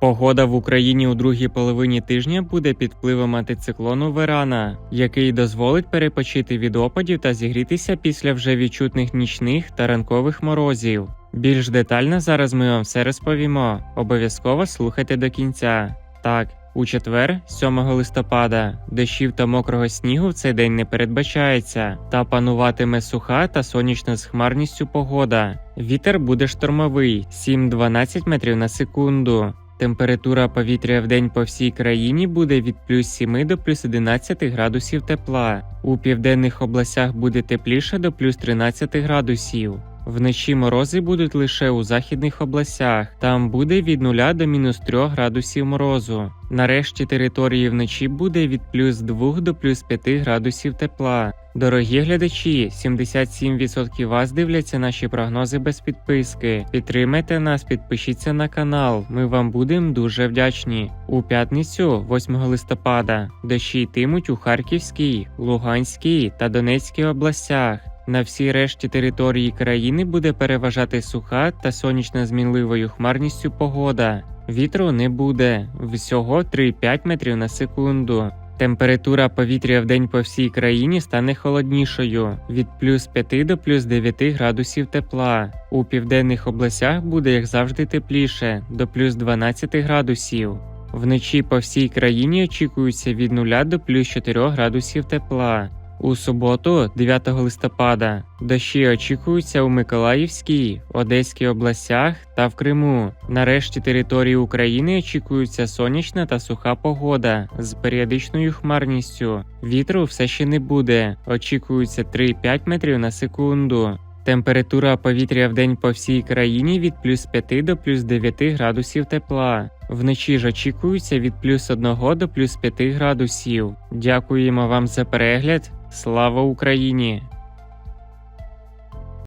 Погода в Україні у другій половині тижня буде під впливом антициклону Верана, який дозволить перепочити від опадів та зігрітися після вже відчутних нічних та ранкових морозів. Більш детально зараз ми вам все розповімо. Обов'язково слухайте до кінця. Так, у четвер, 7 листопада, дощів та мокрого снігу в цей день не передбачається, та пануватиме суха та сонячна з хмарністю погода. Вітер буде штормовий 7-12 метрів на секунду. Температура повітря в день по всій країні буде від плюс 7 до плюс 11 градусів тепла. У південних областях буде тепліше до плюс 13 градусів. Вночі морози будуть лише у західних областях. Там буде від 0 до мінус 3 градусів морозу. Нарешті території вночі буде від плюс 2 до плюс 5 градусів тепла. Дорогі глядачі, 77% вас дивляться наші прогнози без підписки. Підтримайте нас, підпишіться на канал. Ми вам будемо дуже вдячні. У п'ятницю, 8 листопада, дощі йтимуть у Харківській, Луганській та Донецькій областях. На всій решті території країни буде переважати суха та сонячна змінливою хмарністю погода. Вітру не буде всього 3-5 метрів на секунду. Температура повітря в день по всій країні стане холоднішою від плюс 5 до плюс 9 градусів тепла. У південних областях буде як завжди тепліше до плюс 12 градусів. Вночі по всій країні очікується від 0 до плюс 4 градусів тепла. У суботу, 9 листопада, дощі очікуються у Миколаївській, Одеській областях та в Криму. Нарешті території України очікується сонячна та суха погода з періодичною хмарністю. Вітру все ще не буде. Очікується 3-5 метрів на секунду. Температура повітря в день по всій країні від плюс 5 до плюс 9 градусів тепла. Вночі ж очікується від плюс 1 до плюс 5 градусів. Дякуємо вам за перегляд. Слава Україні!